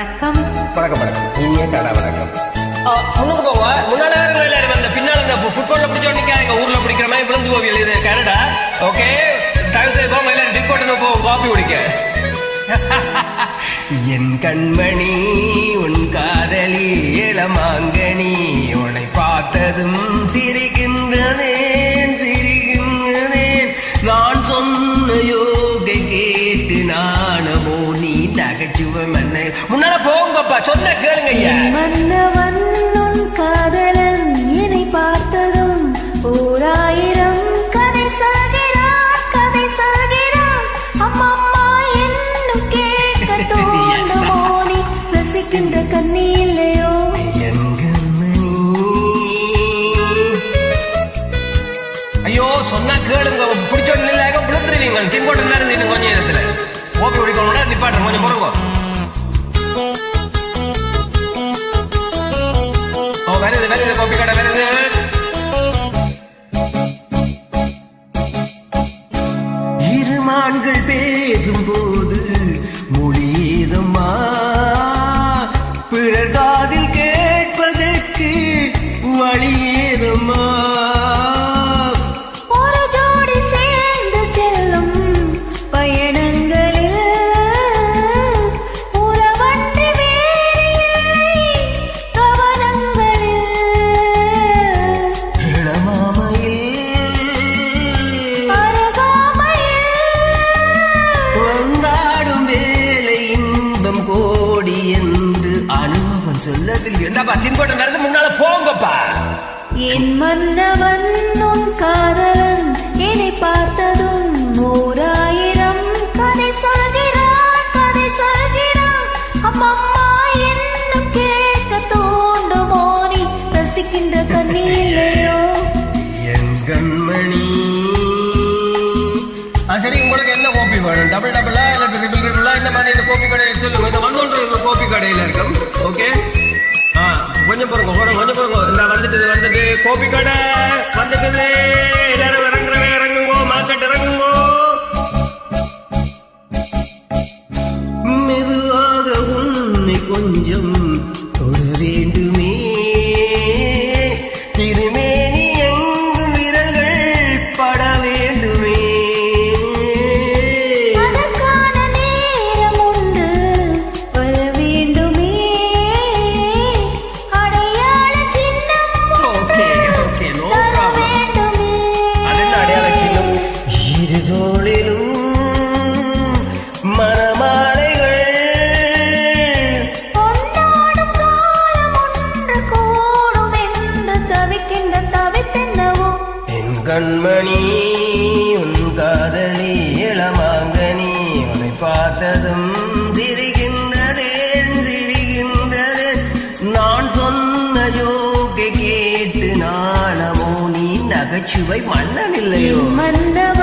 வணக்கம். வணக்கம் வணக்கம். இனிய கடை வணக்கம். முன்னுக்கு யாரும் எல்லாரும் அந்த பின்னால இந்த ஃபுட்பால்ல பிடிச்ச நிக்காங்க ஊர்ல பிடிக்கிற மாதிரி விழுந்து போவியல். இது கனடா. ஓகே. தயவு செய்து போங்க எல்லாரும் டிக்கோட்டனு போவோம் காபி குடிக்க. என் கண்மணி உன் காதலி இளமாங்கனி உன்னை பார்த்ததும் நகைச்சுவை முன்னால போங்கப்பா சொன்ன கேளுங்க ஐயா. மன்னவன் பிடிக்கணும் கொஞ்சம் பொறுங்க வருது வருது கோபி கடை வருது இருமான்கள் பேசும்போது மொழியேதம்மா பிறர் காதில் கோடி என்று அனுபவம் சொல்லவில்லை. என்னப்பா தின்கோட்டை நடந்து முன்னால போங்கப்பா. என் மன்னவன் உன் காதலன் என்னை பார்த்ததும் ஓராயிரம். கதை சொல்கிறான் கதை சொல்கிறான் அம்மம்மா என்னும் கேட்க தோண்டுமோ நீ ரசிக்கின்ற கண்ணி இல்லையோ கோபி மாதிரி கடையை சொல்லுங்க இது வந்து கோபி கடையில் இருக்கும் ஓகே ஆ கொஞ்சம் பொறுங்க கொஞ்சம் கொஞ்சம் பொறுங்க. இந்த வந்துட்டு வந்துட்டு. கோபி கடை வந்துட்டு எல்லாரும் இறங்குறவங்க இறங்குங்கோ மார்க்கெட் இறங்குங்கோ. மெதுவாக உன்னை கொஞ்சம் தொட வேண்டுமே. திருமேனி கண்மணி உன் காதலி இளமாங்கனி உன்னை பார்த்ததும் திரிகின்றதேன் திரிகின்றதேன் நான் சொன்ன யோகை கேட்டு நாணமோ நீ நகைச்சுவை மன்னன் இல்லையோ மன்னவ?